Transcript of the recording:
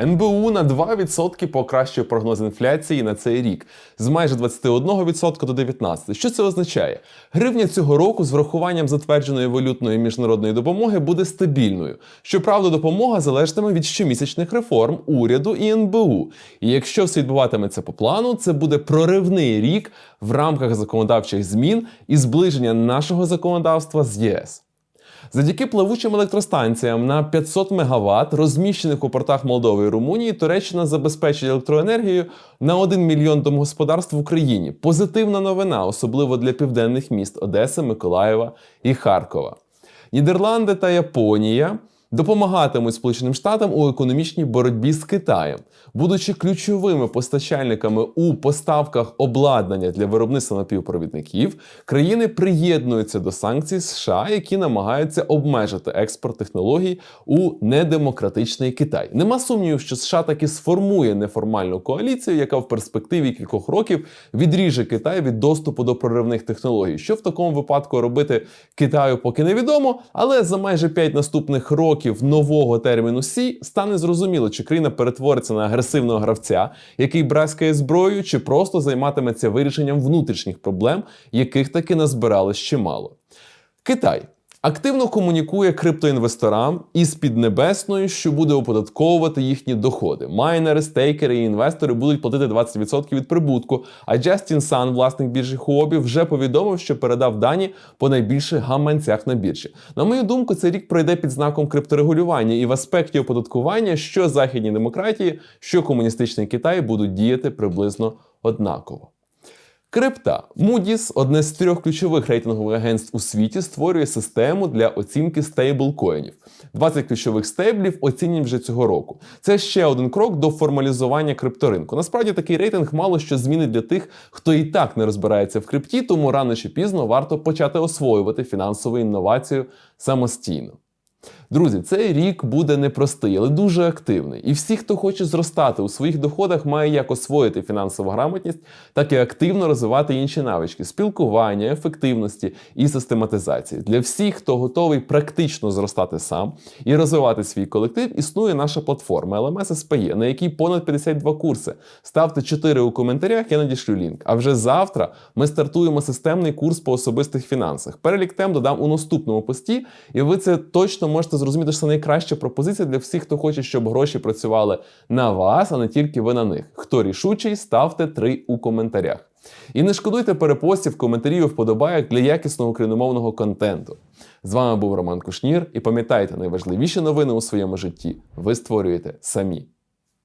НБУ на 2% покращує прогноз інфляції на цей рік з майже 21% до 19%. Що це означає? Гривня цього року з врахуванням затвердженої валютної міжнародної допомоги буде стабільною. Щоправда, допомога залежатиме від щомісячних реформ уряду і НБУ. І якщо все відбуватиметься по плану, це буде проривний рік в рамках законодавчих змін і зближення нашого законодавства з ЄС. Завдяки плавучим електростанціям на 500 МВт, розміщених у портах Молдови і Румунії, Туреччина забезпечить електроенергію на 1 мільйон домогосподарств в Україні. Позитивна новина, особливо для південних міст Одеси, Миколаєва і Харкова. Нідерланди та Японія допомагатимуть Сполученим Штатам у економічній боротьбі з Китаєм, будучи ключовими постачальниками у поставках обладнання для виробництва напівпровідників, країни приєднуються до санкцій США, які намагаються обмежити експорт технологій у недемократичний Китай. Нема сумнівів, що США таки сформує неформальну коаліцію, яка в перспективі кількох років відріже Китай від доступу до проривних технологій. Що в такому випадку робити Китаю, поки невідомо, але за майже 5 наступних років нового терміну Сі стане зрозуміло, чи країна перетвориться на агресивного гравця, який браскає зброю, чи просто займатиметься вирішенням внутрішніх проблем, яких таки назбиралось чимало. Китай. Активно комунікує криптоінвесторам із Піднебесною, що буде оподатковувати їхні доходи. Майнери, стейкери і інвестори будуть платити 20% від прибутку. А Джастін Сан, власник біржі Huobi, вже повідомив, що передав дані по найбільших гаманцях на біржі. На мою думку, цей рік пройде під знаком крипторегулювання і в аспекті оподаткування, що західні демократії, що комуністичний Китай будуть діяти приблизно однаково. Крипта Moody's, одне з трьох ключових рейтингових агентств у світі, створює систему для оцінки стейблкоїнів. 20 ключових стейблів оцінюють вже цього року. Це ще один крок до формалізування крипторинку. Насправді такий рейтинг мало що змінить для тих, хто і так не розбирається в крипті, тому рано чи пізно варто почати освоювати фінансову інновацію самостійно. Друзі, цей рік буде непростий, але дуже активний. І всі, хто хоче зростати у своїх доходах, має як освоїти фінансову грамотність, так і активно розвивати інші навички спілкування, ефективності і систематизації. Для всіх, хто готовий практично зростати сам і розвивати свій колектив, існує наша платформа LMS SPE, на якій понад 52 курси. Ставте 4 у коментарях, я надішлю лінк. А вже завтра ми стартуємо системний курс по особистих фінансах. Перелік тем додам у наступному пості, і ви це точно можете зрозуміти, що це найкраща пропозиція для всіх, хто хоче, щоб гроші працювали на вас, а не тільки ви на них. Хто рішучий, ставте три у коментарях. І не шкодуйте перепостів, коментарів і вподобайок для якісного україномовного контенту. З вами був Роман Кушнір, і пам'ятайте, найважливіші новини у своєму житті ви створюєте самі.